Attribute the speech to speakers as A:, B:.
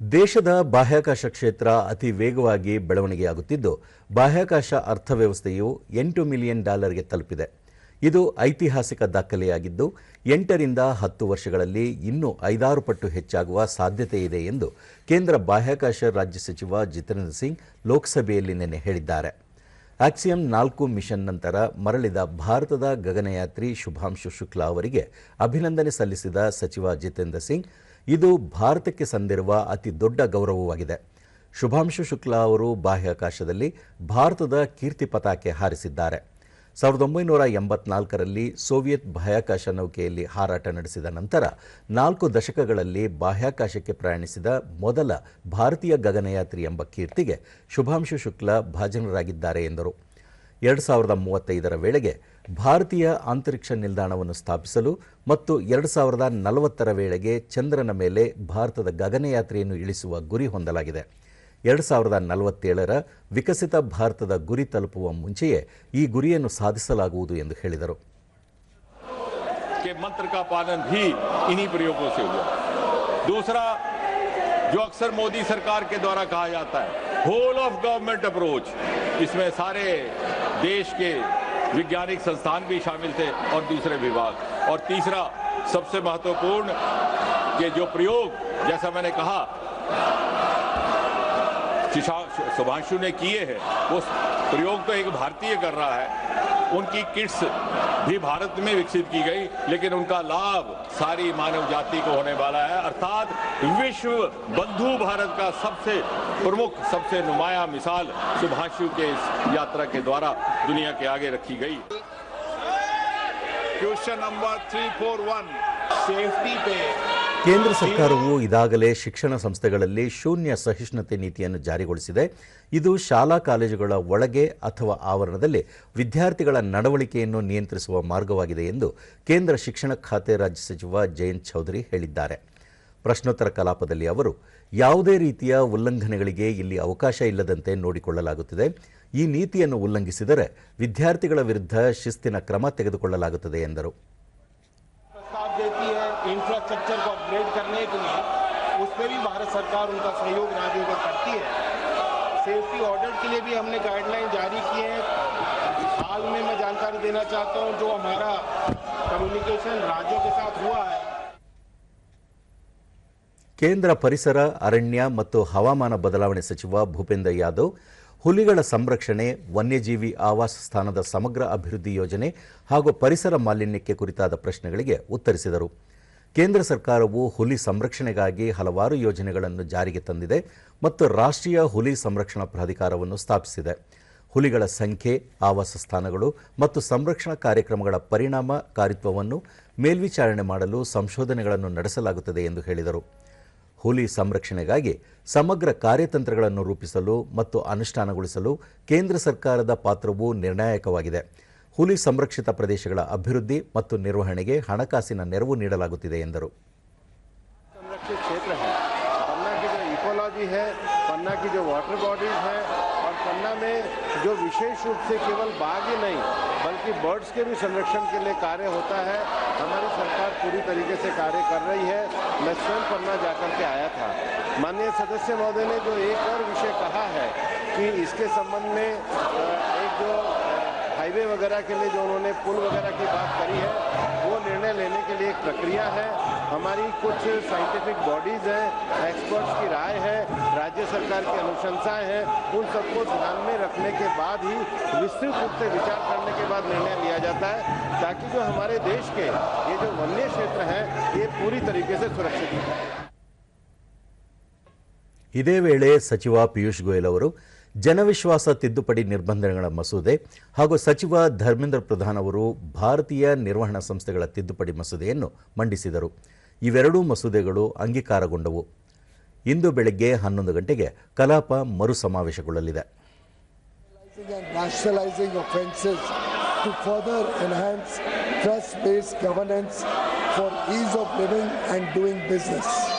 A: ದೇಶದ ಬಾಹ್ಯಾಕಾಶ ಕ್ಷೇತ್ರ ಅತಿ ವೇಗವಾಗಿ ಬೆಳವಣಿಗೆಯಾಗುತ್ತಿದ್ದು, ಬಾಹ್ಯಾಕಾಶ ಅರ್ಥವ್ಯವಸ್ಥೆಯು ಎಂಟು ಮಿಲಿಯನ್ ಡಾಲರ್ಗೆ ತಲುಪಿದೆ. ಇದು ಐತಿಹಾಸಿಕ ದಾಖಲೆಯಾಗಿದ್ದು, ಎಂಟರಿಂದ ಹತ್ತು ವರ್ಷಗಳಲ್ಲಿ ಇನ್ನೂ ಐದಾರು ಪಟ್ಟು ಹೆಚ್ಚಾಗುವ ಸಾಧ್ಯತೆ ಇದೆ ಎಂದು ಕೇಂದ್ರ ಬಾಹ್ಯಾಕಾಶ ರಾಜ್ಯ ಸಚಿವ ಜಿತೇಂದ್ರ ಸಿಂಗ್ ಲೋಕಸಭೆಯಲ್ಲಿ ನಿನ್ನೆ ಹೇಳಿದ್ದಾರೆ. ಆಕ್ಸಿಯಂ ನಾಲ್ಕು ಮಿಷನ್ ನಂತರ ಮರಳಿದ ಭಾರತದ ಗಗನಯಾತ್ರಿ ಶುಭಾಂಶು ಶುಕ್ಲಾ ಅವರಿಗೆ ಅಭಿನಂದನೆ ಸಲ್ಲಿಸಿದ ಸಚಿವ ಜಿತೇಂದ್ರ ಸಿಂಗ್ ಇದು ಭಾರತಕ್ಕೆ ಸಂದಿರುವ ಅತಿ ದೊಡ್ಡ ಗೌರವವಾಗಿದೆ. ಶುಭಾಂಶು ಶುಕ್ಲಾ ಅವರು ಬಾಹ್ಯಾಕಾಶದಲ್ಲಿ ಭಾರತದ ಕೀರ್ತಿ ಪತಾಕೆ ಹಾರಿಸಿದ್ದಾರೆ. ಸಾವಿರದ ಒಂಬೈನೂರ ಎಂಬತ್ನಾಲ್ಕರಲ್ಲಿ ಸೋವಿಯತ್ ಬಾಹ್ಯಾಕಾಶ ನೌಕೆಯಲ್ಲಿ ಹಾರಾಟ ನಡೆಸಿದ ನಂತರ ನಾಲ್ಕು ದಶಕಗಳಲ್ಲಿ ಬಾಹ್ಯಾಕಾಶಕ್ಕೆ ಪ್ರಯಾಣಿಸಿದ ಮೊದಲ ಭಾರತೀಯ ಗಗನಯಾತ್ರಿ ಎಂಬ ಕೀರ್ತಿಗೆ ಶುಭಾಂಶು ಶುಕ್ಲಾ ಭಾಜನರಾಗಿದ್ದಾರೆ ಎಂದರು. ಎರಡು ಸಾವಿರದ ಮೂವತ್ತೈದರ ವೇಳೆಗೆ ಭಾರತೀಯ ಅಂತರಿಕ್ಷ ನಿಲ್ದಾಣವನ್ನು ಸ್ಥಾಪಿಸಲು ಮತ್ತು ಎರಡು ಸಾವಿರದ ನಲವತ್ತರ ವೇಳೆಗೆ ಚಂದ್ರನ ಮೇಲೆ ಭಾರತದ ಗಗನಯಾತ್ರೆಯನ್ನು ಇಳಿಸುವ ಗುರಿ ಹೊಂದಲಾಗಿದೆ ಎರಡು ಸಾವಿರದ ನಲವತ್ತೇಳರ ವಿಕಸಿತ ಭಾರತದ ಗುರಿ ತಲುಪುವ ಮುಂಚೆಯೇ ಈ ಗುರಿಯನ್ನು ಸಾಧಿಸಲಾಗುವುದು ಎಂದು ಹೇಳಿದರು
B: के मंत्र का पालन भी इन्हीं प्रयोगों से हुआ दूसरा जो अक्सर मोदी सरकार के द्वारा कहा जाता है होल ऑफ गवर्नमेंट अप्रोच इसमें सारे देश के वैज्ञानिक संस्थान भी शामिल थे और दूसरे विभाग। और तीसरा, सबसे महत्वपूर्ण कि जो प्रयोग, जैसा मैंने कहा सुभाषु ने किए हैं, वो प्रयोग तो एक भारतीय कर रहा है। उनकी किट्स भी भारत में विकसित की गई लेकिन उनका लाभ सारी मानव जाति को होने वाला है। अर्थात विश्व बंधु भारत का सबसे प्रमुख सबसे नुमाया मिसाल सुभाषु के इस यात्रा के द्वारा दुनिया के आगे रखी गई।
C: Question number three four one safety पे
A: ಕೇಂದ್ರ ಸರ್ಕಾರವು ಇದಾಗಲೇ ಶಿಕ್ಷಣ ಸಂಸ್ಥೆಗಳಲ್ಲಿ ಶೂನ್ಯ ಸಹಿಷ್ಣುತೆ ನೀತಿಯನ್ನು ಜಾರಿಗೊಳಿಸಿದೆ. ಇದು ಶಾಲಾ ಕಾಲೇಜುಗಳ ಒಳಗೆ ಅಥವಾ ಆವರಣದಲ್ಲಿ ವಿದ್ಯಾರ್ಥಿಗಳ ನಡವಳಿಕೆಯನ್ನು ನಿಯಂತ್ರಿಸುವ ಮಾರ್ಗವಾಗಿದೆ ಎಂದು ಕೇಂದ್ರ ಶಿಕ್ಷಣ ಖಾತೆ ರಾಜ್ಯ ಸಚಿವ ಜಯಂತ್ ಚೌಧರಿ ಹೇಳಿದ್ದಾರೆ. ಪ್ರಶ್ನೋತ್ತರ ಕಲಾಪದಲ್ಲಿ ಅವರು, ಯಾವುದೇ ರೀತಿಯ ಉಲ್ಲಂಘನೆಗಳಿಗೆ ಇಲ್ಲಿ ಅವಕಾಶ ಇಲ್ಲದಂತೆ ನೋಡಿಕೊಳ್ಳಲಾಗುತ್ತಿದೆ. ಈ ನೀತಿಯನ್ನು ಉಲ್ಲಂಘಿಸಿದರೆ ವಿದ್ಯಾರ್ಥಿಗಳ ವಿರುದ್ಧ ಶಿಸ್ತಿನ ಕ್ರಮ ತೆಗೆದುಕೊಳ್ಳಲಾಗುತ್ತದೆ ಎಂದರು.
D: इंफ्रास्ट्रक्चर को अपग्रेड करने के लिए उस पर भी भारत सरकार उनका सहयोग राज्यों को करती है सेफ्टी ऑडिट के लिए भी हमने गाइडलाइन जारी किए हैं हाल में मैं जानकारी देना चाहता हूं जो हमारा कम्युनिकेशन राज्यों के साथ हुआ है
A: ಕೇಂದ್ರ ಪರಿಸರ ಅರಣ್ಯ ಮತ್ತು ಹವಾಮಾನ ಬದಲಾವಣೆ ಸಚಿವ ಭೂಪೇಂದ್ರ ಯಾದವ್ ಹುಲಿಗಳ ಸಂರಕ್ಷಣೆ ವನ್ಯಜೀವಿ ಆವಾಸ ಸ್ಥಾನದ ಸಮಗ್ರ ಅಭಿವೃದ್ಧಿ ಯೋಜನೆ ಹಾಗೂ ಪರಿಸರ ಮಾಲಿನ್ಯಕ್ಕೆ ಕುರಿತಾದ ಪ್ರಶ್ನೆಗಳಿಗೆ ಉತ್ತರಿಸಿದರು ಕೇಂದ್ರ ಸರ್ಕಾರವು ಹುಲಿ ಸಂರಕ್ಷಣೆಗಾಗಿ ಹಲವಾರು ಯೋಜನೆಗಳನ್ನು ಜಾರಿಗೆ ತಂದಿದೆ ಮತ್ತು ರಾಷ್ಟ್ರೀಯ ಹುಲಿ ಸಂರಕ್ಷಣಾ ಪ್ರಾಧಿಕಾರವನ್ನು ಸ್ಥಾಪಿಸಿದೆ. ಹುಲಿಗಳ ಸಂಖ್ಯೆ, ಆವಾಸ ಸ್ಥಾನಗಳು ಮತ್ತು ಸಂರಕ್ಷಣಾ ಕಾರ್ಯಕ್ರಮಗಳ ಪರಿಣಾಮಕಾರಿತ್ವವನ್ನು ಮೇಲ್ವಿಚಾರಣೆ ಮಾಡಲು ಸಂಶೋಧನೆಗಳನ್ನು ನಡೆಸಲಾಗುತ್ತದೆ ಎಂದು ಹೇಳಿದರು. ಹುಲಿ ಸಂರಕ್ಷಣೆಗಾಗಿ ಸಮಗ್ರ ಕಾರ್ಯತಂತ್ರಗಳನ್ನು ರೂಪಿಸಲು ಮತ್ತು ಅನುಷ್ಠಾನಗೊಳಿಸಲು ಕೇಂದ್ರ ಸರ್ಕಾರದ ಪಾತ್ರವು ನಿರ್ಣಾಯಕವಾಗಿದೆ. ಹುಲಿ ಸಂರಕ್ಷಿತ ಪ್ರದೇಶಗಳ ಅಭಿವೃದ್ಧಿ ಮತ್ತು ನಿರ್ವಹಣೆಗೆ ಹಣಕಾಸಿನ ನೆರವು ನೀಡಲಾಗುತ್ತಿದೆ ಎಂದರು
D: संरक्षित क्षेत्र है पन्ना की जो इकोलॉजी है पन्ना की जो वाटर बॉडीज है और पन्ना में जो विशेष रूप से केवल बाघ ही नहीं बल्कि बर्ड्स के भी संरक्षण के लिए कार्य होता है हमारी सरकार पूरी तरीके से कार्य कर रही है मैं स्वयं पन्ना जाकर के आया था माननीय सदस्य महोदय ने जो एक और विषय कहा है कि इसके संबंध में अ, एक जो अ, हाईवे वगैरह के लिए जो उन्होंने पुल वगैरह की बात करी है वो निर्णय लेने के लिए एक प्रक्रिया है हमारी कुछ साइंटिफिक बॉडीज हैं एक्सपर्ट्स की राय है राज्य सरकार की अनुशंसाएं हैं उन सबको ध्यान में रखने के बाद ही विस्तृत रूप से विचार करने के बाद निर्णय लिया जाता है ताकि जो हमारे देश के ये जो वन्य क्षेत्र हैं ये पूरी तरीके से सुरक्षित हैं
A: ಇದೇ ವೇಳೆ ಸಚಿವ ಪಿಯೂಷ್ ಗೋಯಲ್ ಅವರು ಜನವಿಶ್ವಾಸ ತಿದ್ದುಪಡಿ ನಿರ್ಬಂಧಗಳ ಮಸೂದೆ ಹಾಗೂ ಸಚಿವ ಧರ್ಮೇಂದ್ರ ಪ್ರಧಾನ್ ಅವರು ಭಾರತೀಯ ನಿರ್ವಹಣಾ ಸಂಸ್ಥೆಗಳ ತಿದ್ದುಪಡಿ ಮಸೂದೆಯನ್ನು ಮಂಡಿಸಿದರು. ಇವೆರಡೂ ಮಸೂದೆಗಳು ಅಂಗೀಕಾರಗೊಂಡವು. ಇಂದು ಬೆಳಗ್ಗೆ ಹನ್ನೊಂದು ಗಂಟೆಗೆ ಕಲಾಪ ಮರು ಸಮಾವೇಶಗೊಳ್ಳಲಿದೆ
E: to further enhance trust-based governance for ease of living and doing business.